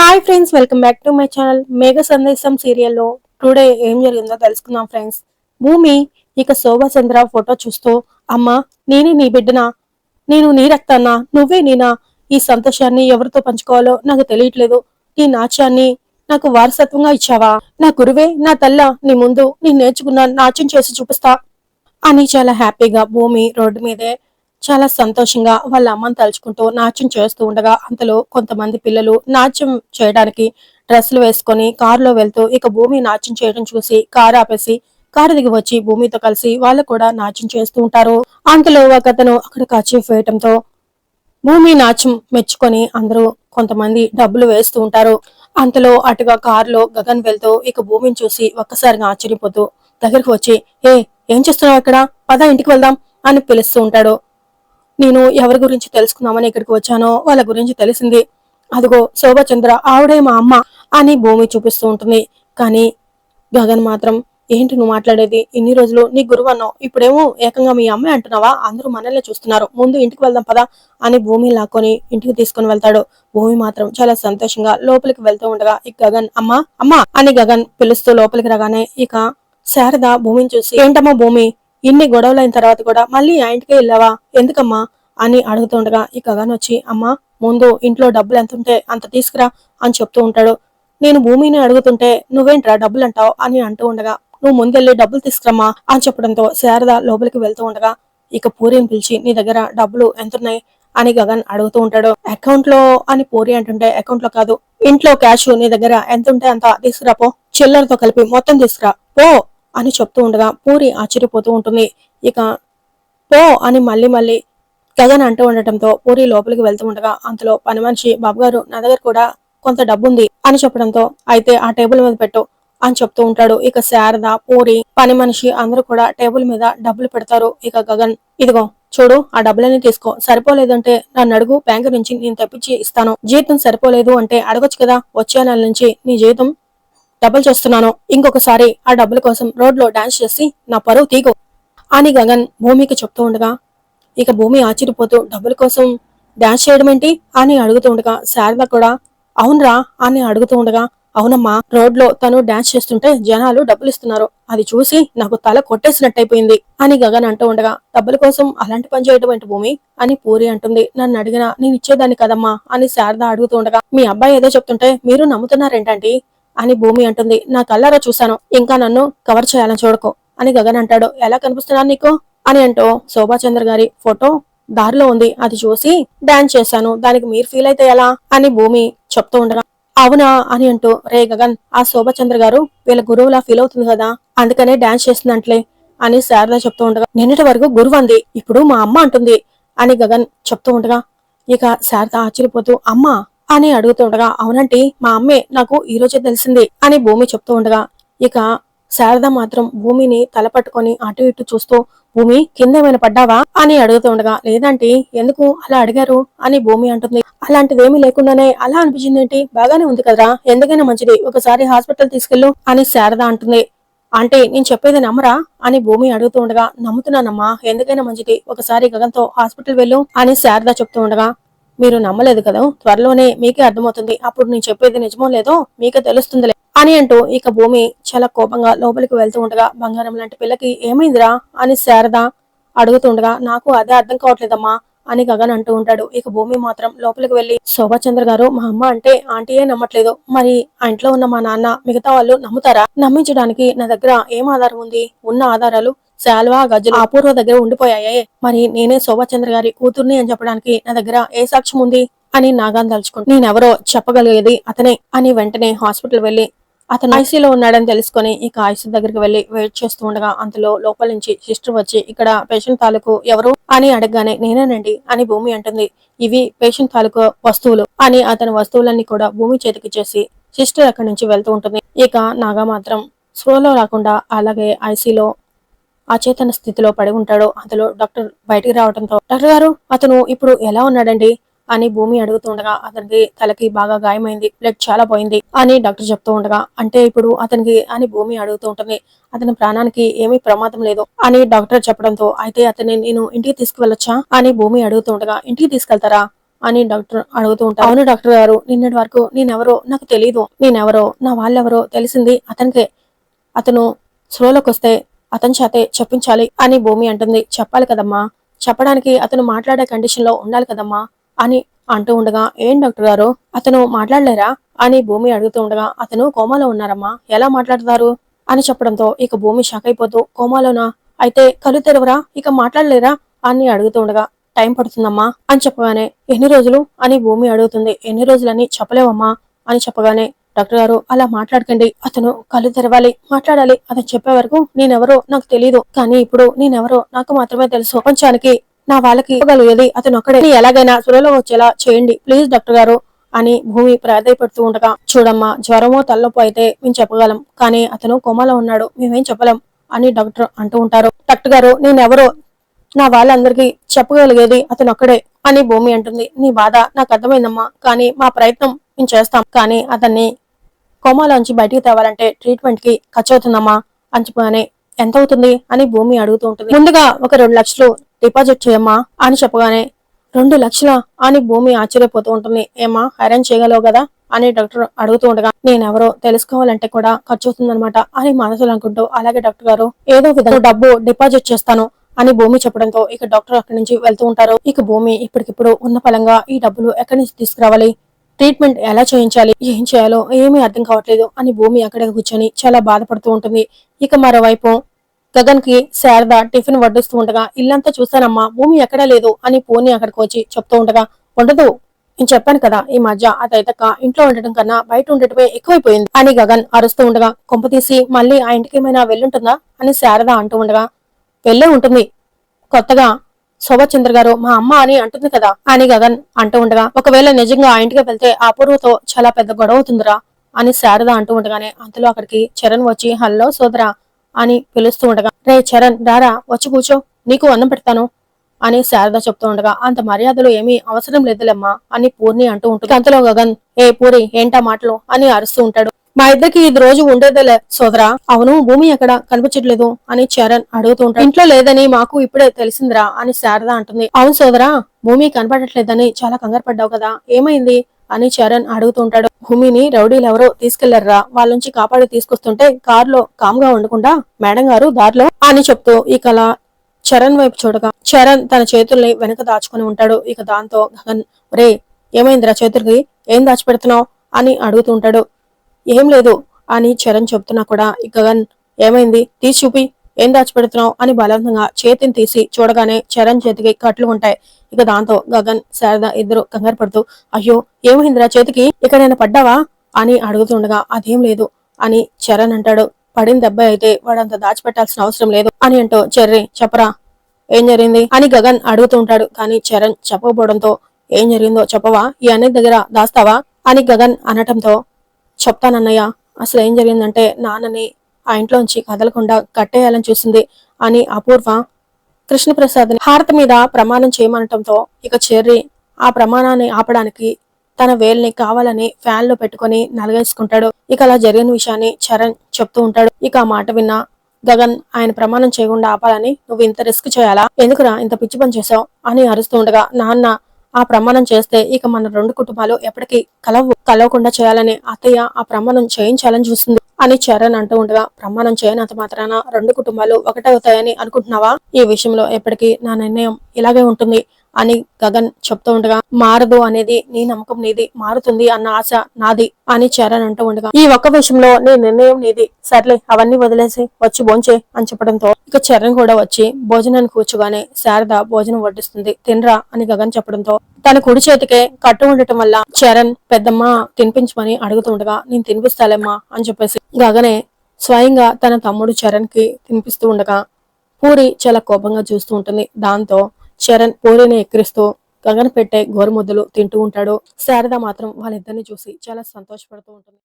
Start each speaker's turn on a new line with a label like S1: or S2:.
S1: Hi friends welcome back to my channel. Megha Sandesam సీరియల్లో today ఏం జరిగిందో తెలుసుకుందాం ఫ్రెండ్స్. భూమి ఇక శోభచంద్ర ఫోటో చూస్తూ అమ్మా నేనే నీ బిడ్డనా? నేను నీ రక్తాన్నా నువ్వే నేనా? ఈ సంతోషాన్ని ఎవరితో పంచుకోవాలో నాకు తెలియట్లేదు. ఈ నాట్యాన్ని నాకు వారసత్వంగా ఇచ్చావా? నా గురువే నా తల్ల నీ ముందు నేను నేర్చుకున్న నాట్యం చేసి చూపిస్తా అని చాలా హ్యాపీగా భూమి రోడ్డు మీదే చాలా సంతోషంగా వాళ్ళ అమ్మని తలుచుకుంటూ నాట్యం చేస్తూ ఉండగా అంతలో కొంతమంది పిల్లలు నాట్యం చేయడానికి డ్రెస్సులు వేసుకొని కారులో వెళ్తూ ఇక భూమి నాట్యం చేయడం చూసి కారు ఆపేసి కారు దిగి వచ్చి భూమితో కలిసి వాళ్ళు కూడా నాట్యం చేస్తూ ఉంటారు. అంతలో ఒక అతను అక్కడికి అచీవ్ వేయటంతో భూమి నాట్యం మెచ్చుకొని అందరూ కొంతమంది డబ్బులు వేస్తూ ఉంటారు. అంతలో అటుగా కారులో గగన్ వెళ్తూ ఇక భూమిని చూసి ఒక్కసారిగా ఆశ్చర్యపోతూ దగ్గరికి వచ్చి ఏ ఏం చేస్తున్నావు ఇక్కడ? పద ఇంటికి వెళ్దాం అని పిలుస్తూ ఉంటాడు. నేను ఎవరి గురించి తెలుసుకుందామని ఇక్కడికి వచ్చానో వాళ్ళ గురించి తెలిసింది. అదిగో శోభచంద్ర ఆవిడే మా అమ్మ అని భూమి చూపిస్తూ ఉంటుంది. కానీ గగన్ మాత్రం ఏంటి నువ్వు మాట్లాడేది? ఇన్ని రోజులు నీ గురువు అన్నావు ఇప్పుడేమో ఏకంగా మీ అమ్మాయి అంటున్నావా? అందరూ మనల్ని చూస్తున్నారు. ముందు ఇంటికి వెళ్దాం పదా అని భూమి లాక్కొని ఇంటికి తీసుకొని వెళ్తాడు. భూమి మాత్రం చాలా సంతోషంగా లోపలికి వెళ్తూ ఉండగా ఇక గగన్ అమ్మా అమ్మా అని గగన్ పిలుస్తూ లోపలికి రాగానే ఇక శారద భూమిని చూసి ఏంటమ్మా భూమి? ఇన్ని గొడవలైన తర్వాత కూడా మళ్ళీ ఆ ఇంటికే వెళ్ళావా? ఎందుకమ్మా? అని అడుగుతుండగా ఈ గగన్ వచ్చి అమ్మా ముందు ఇంట్లో డబ్బులు ఎంత ఉంటే అంత తీసుకురా అని చెప్తూ ఉంటాడు. నేను భూమిని అడుగుతుంటే నువ్వేంట్రా డబ్బులు అంటావు? అని అంటూ ఉండగా నువ్వు ముందెళ్ళి డబ్బులు తీసుకురమ్మా అని చెప్పడంతో శారద లోపలికి వెళ్తూ ఉండగా ఇక పూరిని పిలిచి నీ దగ్గర డబ్బులు ఎంతున్నాయి? అని గగన్ అడుగుతూ ఉంటాడు. అకౌంట్లో అని పూరి అంటుంటే అకౌంట్లో కాదు. ఇంట్లో క్యాష్ నీ దగ్గర ఎంత ఉంటే అంత తీసుకురా పో. చిల్లరతో కలిపి మొత్తం తీసుకురా. పో. అని చెప్తూ ఉండగా పూరి ఆశ్చర్యపోతూ ఉంటుంది. ఇక పో అని మళ్ళీ మళ్ళీ గగన్ అంటూ ఉండటంతో పూరి లోపలికి వెళ్తూ ఉండగా అంతలో పని మనిషి బాబు గారు నా దగ్గర కూడా కొంత డబ్బు ఉంది అని చెప్పడంతో అయితే ఆ టేబుల్ మీద పెట్టు అని చెప్తూ ఉంటాడు. ఇక శారద పూరి పని మనిషి అందరూ కూడా టేబుల్ మీద డబ్బులు పెడతారు. ఇక గగన్ ఇదిగో చూడు ఆ డబ్బులన్నీ తీసుకో. సరిపోలేదంటే నన్ను అడుగు బ్యాంకు నుంచి నేను తెప్పించి ఇస్తాను. జీతం సరిపోలేదు అంటే అడగొచ్చు కదా వచ్చే నెల నుంచి నీ జీతం డబ్బులు చేస్తున్నాను. ఇంకొకసారి ఆ డబ్బుల కోసం రోడ్లో డాన్స్ చేసి నా పరువు తీగు. అని గగన్ భూమికి చెప్తూ ఉండగా ఇక భూమి ఆశ్చర్యపోతూ డబ్బుల కోసం డాన్స్ చేయడం ఏంటి? అని అడుగుతూ ఉండగా శారద కూడా. అవునరా అని అడుగుతూ ఉండగా అవునమ్మా రోడ్లో తను డాన్స్ చేస్తుంటే జనాలు డబ్బులు ఇస్తున్నారు. అది చూసి నాకు తల కొట్టేసినట్టయిపోయింది. అని గగన్ అంటూ ఉండగా డబ్బుల కోసం అలాంటి పని చేయడం ఏంటి భూమి? అని పూరి అంటుంది. నన్ను అడిగినా నేను ఇచ్చేదాన్ని కదమ్మా? అని శారద అడుగుతూ ఉండగా మీ అబ్బాయి ఏదో చెప్తుంటే మీరు నమ్ముతున్నారేంటండి అని భూమి అంటుంది. నా కళ్ళారా చూశాను. ఇంకా నన్ను కవర్ చేయాలని చూడకు. అని గగన్ అంటాడు. ఎలా కనిపిస్తున్నాను నీకు? అని అంటూ శోభాచంద్ర గారి ఫోటో దారిలో ఉంది. అది చూసి డాన్స్ చేశాను. దానికి మీరు ఫీల్ అయితే ఎలా? అని భూమి చెప్తూ ఉండగా అవునా? అని అంటూ రే గగన్ ఆ శోభచంద్ర గారు వీళ్ళ గురువులా ఫీల్ అవుతుంది కదా? అందుకనే డాన్స్ చేస్తుందంట్లే అని శారద చెప్తూ ఉండగా నిన్నటి వరకు గురువు అంది. ఇప్పుడు మా అమ్మ అంటుంది. అని గగన్ చెప్తూ ఉండగా ఇక శారద ఆశ్చర్యపోతూ అమ్మ అని అడుగుతూ ఉండగా అవునంటే మా అమ్మే నాకు ఈ రోజే తెలిసింది అని భూమి చెప్తూ ఉండగా ఇక శారద మాత్రం భూమిని తలపట్టుకొని అటు ఇటు చూస్తూ భూమి కింద ఏమైనా పడ్డావా? అని అడుగుతూ ఉండగా లేదంటే ఎందుకు అలా అడిగారు? అని భూమి అంటుంది. అలాంటిదేమీ లేకుండానే అలా అనిపించింది ఏంటి? బాగానే ఉంది కదరా ఎందుకైనా మంచిది ఒకసారి హాస్పిటల్ తీసుకెళ్ళు అని శారద అంటుంది. అంటే నేను చెప్పేది నమ్మరా? అని భూమి అడుగుతూ ఉండగా నమ్ముతున్నానమ్మా ఎందుకైనా మంచిది ఒకసారి గగన్తో హాస్పిటల్ వెళ్ళు అని శారద చెప్తూ ఉండగా మీరు నమ్మలేదు కదా? త్వరలోనే మీకే అర్థమవుతుంది. అప్పుడు నేను చెప్పేది నిజమో లేదో మీకే తెలుస్తుందిలే అని అంటూ ఇక భూమి చాలా కోపంగా లోపలికి వెళ్తూ ఉండగా బంగారం లాంటి పిల్లకి ఏమైందిరా? అని శారద అడుగుతుండగా నాకు అదే అర్థం కావట్లేదమ్మా అని గగన్ అంటూ ఉంటాడు. ఇక భూమి మాత్రం లోపలికి వెళ్ళి శోభాచంద్ర గారు మా అమ్మ అంటే ఆంటీయే నమ్మట్లేదు. మరి ఆ ఇంట్లో ఉన్న మా నాన్న మిగతా వాళ్ళు నమ్ముతారా? నమ్మించడానికి నా దగ్గర ఏం ఆధారం ఉంది? ఉన్న ఆధారాలు శాల్వా గజ్జలు అపూర్వ దగ్గర ఉండిపోయాయే. మరి నేనే శోభాచంద్ర గారి కూతుర్ని అని చెప్పడానికి నా దగ్గర ఏ సాక్ష్యం ఉంది? అని నాగాన్ తలుచుకుంటూ నేనెవరో చెప్పగలిగేది అతనే అని వెంటనే హాస్పిటల్ వెళ్ళి అతను ఐసీలో ఉన్నాడని తెలుసుకొని ఇక ఐసీ దగ్గరికి వెళ్ళి వెయిట్ చేస్తూ ఉండగా అంతలో లోపల నుంచి సిస్టర్ వచ్చి ఇక్కడ పేషెంట్ తాలూకు ఎవరు? అని అడగగానే నేనేనండి అని భూమి అంటుంది. ఇవి పేషెంట్ తాలూకు వస్తువులు అని అతని వస్తువులన్నీ కూడా భూమి చేతికి చేసి సిస్టర్ అక్కడి నుంచి వెళ్తూ ఉంటుంది. ఇక నాగా మాత్రం స్ప్రోలో రాకుండా అలాగే ఐసీలో అచేతన స్థితిలో పడి ఉంటాడు అందులో డాక్టర్ బయటికి రావడంతో డాక్టర్ గారు అతను ఇప్పుడు ఎలా ఉన్నాడండి? అని భూమి అడుగుతూ ఉండగా అతనికి తలకి బాగా గాయమైంది బ్లడ్ చాలా పోయింది అని డాక్టర్ చెప్తూ ఉండగా అంటే ఇప్పుడు అతనికి అని భూమి అడుగుతూ ఉంటుంది అతని ప్రాణానికి ఏమీ ప్రమాదం లేదు అని డాక్టర్ చెప్పడంతో అయితే అతన్ని నేను ఇంటికి తీసుకువెళ్ళొచ్చా? అని భూమి అడుగుతూ ఉండగా ఇంటికి తీసుకెళ్తారా? అని డాక్టర్ అడుగుతూ ఉంటారు అవును డాక్టర్ గారు నిన్నటి వరకు నేనెవరో నాకు తెలియదు నేనెవరో నా వాళ్ళెవరో తెలిసింది అతనికే అతను స్లోలోకి వస్తే అతని చేతే చెప్పించాలి అని భూమి అంటుంది. చెప్పాలి కదమ్మా. చెప్పడానికి అతను మాట్లాడే కండిషన్లో ఉండాలి కదమ్మా అని అంటూ ఉండగా ఏం డాక్టర్ గారు? అతను మాట్లాడలేరా? అని భూమి అడుగుతూ ఉండగా అతను కోమాలో ఉన్నారమ్మా. ఎలా మాట్లాడతారు? అని చెప్పడంతో ఇక భూమి షాక్ అయిపోతూ కోమాలోనా? అయితే కళ్ళు తెరవరా? ఇక మాట్లాడలేరా? అని అడుగుతూ ఉండగా టైం పడుతుందమ్మా అని చెప్పగానే ఎన్ని రోజులు? అని భూమి అడుగుతుంది. ఎన్ని రోజులని చెప్పలేవమ్మా అని చెప్పగానే డాక్టర్ గారు అలా మాట్లాడకండి. అతను కళ్ళు తెరవాలి. మాట్లాడాలి. అతను చెప్పే వరకు నేనెవరో నాకు తెలియదు కానీ ఇప్పుడు నేనెవరో నాకు మాత్రమే తెలుసు. కొంచానికి నా వాళ్ళకి ఇవ్వగలిగేది అతను ఒక్కడే. ఎలాగైనా సురలో వచ్చేలా చేయండి. ప్లీజ్ డాక్టర్ గారు అని భూమి ప్రాధాయపడుతూ ఉండగా చూడమ్మా జ్వరమో తలనొప్పి అయితే మేము చెప్పగలం. కానీ అతను కొమ్మలో ఉన్నాడు. మేమేం చెప్పలేం అని డాక్టర్ అంటూ ఉంటారు. డాక్టర్ గారు నేనెవరో నా వాళ్ళందరికీ చెప్పగలిగేది అతను ఒక్కడే అని భూమి అంటుంది. నీ బాధ నాకు అర్థమైందమ్మా. కానీ మా ప్రయత్నం మేము చేస్తాం. కానీ అతన్ని కోమాలోంచి బయటికి తేవాలంటే ట్రీట్మెంట్కి ఖర్చు అవుతుందమ్మా అని చెప్పగానే ఎంత అవుతుంది అని భూమి అడుగుతూ ఉంటుంది. ముందుగా ఒక రెండు లక్షలు డిపాజిట్ చేయమ్మా. అని చెప్పగానే రెండు లక్షల? అని భూమి ఆశ్చర్యపోతూ ఉంటుంది. ఏమా అరేంజ్ చేయగలవు కదా? అని డాక్టర్ అడుగుతూ ఉండగా నేనెవరో తెలుసుకోవాలంటే కూడా ఖర్చు అవుతుందనమాట అని మనసులు అనుకుంటూ అలాగే డాక్టర్ గారు ఏదో విధంగా డబ్బు డిపాజిట్ చేస్తాను అని భూమి చెప్పడంతో ఇక డాక్టర్ అక్కడి నుంచి వెళ్తూ ఉంటారు. ఇక భూమి ఇప్పటికిప్పుడు ఉన్న పలంగా ఈ డబ్బులు ఎక్కడి నుంచి తీసుకురావాలి? ట్రీట్మెంట్ ఎలా చేయించాలి? ఏం చేయాలో? ఏమీ అర్థం కావట్లేదు అని భూమి అక్కడే కూర్చొని చాలా బాధపడుతూ ఉంటుంది. ఇక మరోవైపు గగన్కి శారద టిఫిన్ వడ్డిస్తూ ఉండగా ఇల్లంతా చూశానమ్మా భూమి ఎక్కడా లేదు అని పూని అక్కడికి వచ్చి చెప్తూ ఉండగా ఉండదు. నేను చెప్పాను కదా ఈ మధ్య అదైతక ఇంట్లో ఉండటం కన్నా బయట ఉండటమే ఎక్కువైపోయింది అని గగన్ అరుస్తూ ఉండగా కొంప తీసి మళ్ళీ ఆ ఇంటికి ఏమైనా వెళ్ళుంటుందా? అని శారద అంటూ ఉండగా వెళ్ళే ఉంటుంది. కొత్తగా శోభచంద్ర గారు మా అమ్మ అని అంటుంది కదా? అని గగన్ అంటూ ఉండగా ఒకవేళ నిజంగా ఆ ఇంటికి వెళ్తే ఆ పూర్వతో చాలా పెద్ద గొడవ అవుతుందిరా అని శారద అంటూ ఉండగానే అంతలో అక్కడికి చరణ్ వచ్చి హల్లో సోదరా అని పిలుస్తూ ఉండగా రే చరణ్ రారా వచ్చి కూర్చో నీకు అన్నం పెడతాను అని శారద చెప్తూ ఉండగా అంత మర్యాదలు ఏమీ అవసరం లేదులేమ్మా అని పూర్ణి అంటూ ఉంటుంది. అంతలో గగన్ ఏ పూరి ఏంటా మాటలు? అని అరుస్తూ ఉంటాడు. మా ఇద్దరికి ఇది రోజు ఉండేదేలే సోదరా. అవును భూమి ఎక్కడ? కనిపించట్లేదు అని చరణ్ అడుగుతూ ఉంటాడు ఇంట్లో లేదని మాకు ఇప్పుడే తెలిసిందిరా అని శారద అంటుంది. అవును సోదరా భూమి కనపడట్లేదని చాలా కంగారు పడ్డావు కదా. ఏమైంది? అని చరణ్ అడుగుతూ ఉంటాడు భూమిని రౌడీలు ఎవరో తీసుకెళ్ళారా వాళ్ళ నుంచి కాపాడి తీసుకొస్తుంటే కారులో కామ్గా ఉండకుండా మేడం గారు దారిలో అని చెప్తూ ఇక అలా చరణ్ వైపు చూడగా చరణ్ తన చేతుల్ని వెనక దాచుకుని ఉంటాడు. ఇక దాంతో గగన్ రే ఏమైందిరా చేతులకి? ఏం దాచిపెడుతున్నావు? అని అడుగుతూ ఉంటాడు ఏం లేదు అని చరణ్ చెప్తున్నా కూడా గగన్ ఏమైంది? తీసి చూపి. ఏం దాచిపెడుతున్నావు? అని బలవంతంగా చేతిని తీసి చూడగానే చరణ్ చేతికి కట్లు ఉంటాయి. ఇక దాంతో గగన్ శారద ఇద్దరు కంగారు పడుతూ అయ్యో ఏమైందిరా చేతికి? ఇక్కడైనా పడ్డావా? అని అడుగుతుండగా అదేం లేదు అని చరణ్ అంటాడు. పడిన దెబ్బ అయితే వాడంత దాచిపెట్టాల్సిన అవసరం లేదు అని అంటూ చెర్రీ చెప్పరా ఏం జరిగింది? అని గగన్ అడుగుతూ ఉంటాడు. కానీ చరణ్ చెప్పకపోవడంతో ఏం జరిగిందో చెప్పవా? ఈ అన్నయ్య దగ్గర దాస్తావా? అని గగన్ అనటంతో చెప్తానన్నయ్య అసలు ఏం జరిగిందంటే నాన్నని ఆ ఇంట్లోంచి కదలకుండా కట్టేయాలని చూసింది అని అపూర్వ. కృష్ణప్రసాద్ హారతి మీద ప్రమాణం చేయమనటంతో ఇక చెర్రి ఆ ప్రమాణాన్ని ఆపడానికి తన వేల్ని కావాలని ఫ్యాన్లో పెట్టుకుని నలగేసుకుంటాడు. ఇక అలా జరిగిన విషయాన్ని చరణ్ చెప్తూ ఉంటాడు. ఇక ఆ మాట విన్నా గగన్ ఆయన ప్రమాణం చేయకుండా ఆపాలని నువ్వు ఇంత రిస్క్ చేయాలా? ఎందుకురా ఇంత పిచ్చి పని చేసావు అని అరుస్తూ ఉండగా నాన్న ఆ ప్రమాణం చేస్తే ఇక మన రెండు కుటుంబాలు ఎప్పటికీ కలవు కలవకుండా చేయాలని అత్తయ్య ఆ ప్రమాణం చేయించాలని చూస్తుంది. అని చరణ్ అంటూ ఉండగా ప్రమాణం చేయనంత మాత్రాన రెండు కుటుంబాలు ఒకటవుతాయని అనుకుంటున్నావా? ఈ విషయంలో ఎప్పటికీ నా నిర్ణయం ఇలాగే ఉంటుంది. అని గగన్ చెప్తూ ఉండగా మారదు అనేది నీ నమ్మకం నీది మారుతుంది అన్న ఆశ నాది అని చరణ్ అంటూ ఉండగా ఈ ఒక్క విషయంలో నీ నిర్ణయం నీది. సర్లే అవన్నీ వదిలేసి వచ్చి భోంచే అని చెప్పడంతో ఇక చరణ్ కూడా వచ్చి భోజనాన్ని కూర్చోగానే శారద భోజనం వడ్డిస్తుంది తినరా అని గగన్ చెప్పడంతో తన కుడి చేతికే కట్టు ఉండటం వల్ల చరణ్ పెద్దమ్మ తినిపించమని అడుగుతుండగా నేను తినిపిస్తాలేమ్మా అని చెప్పేసి గగనే స్వయంగా తన తమ్ముడు చరణ్కి తినిపిస్తూ ఉండగా పూరి చాలా కోపంగా చూస్తూ ఉంటుంది. దాంతో చరణ్ పూరిని ఎక్కిరిస్తూ గగన పెట్టే గోరుముద్దలు తింటూ ఉంటాడు. శారద మాత్రం వాళ్ళిద్దరిని చూసి చాలా సంతోషపడుతూ ఉంటుంది.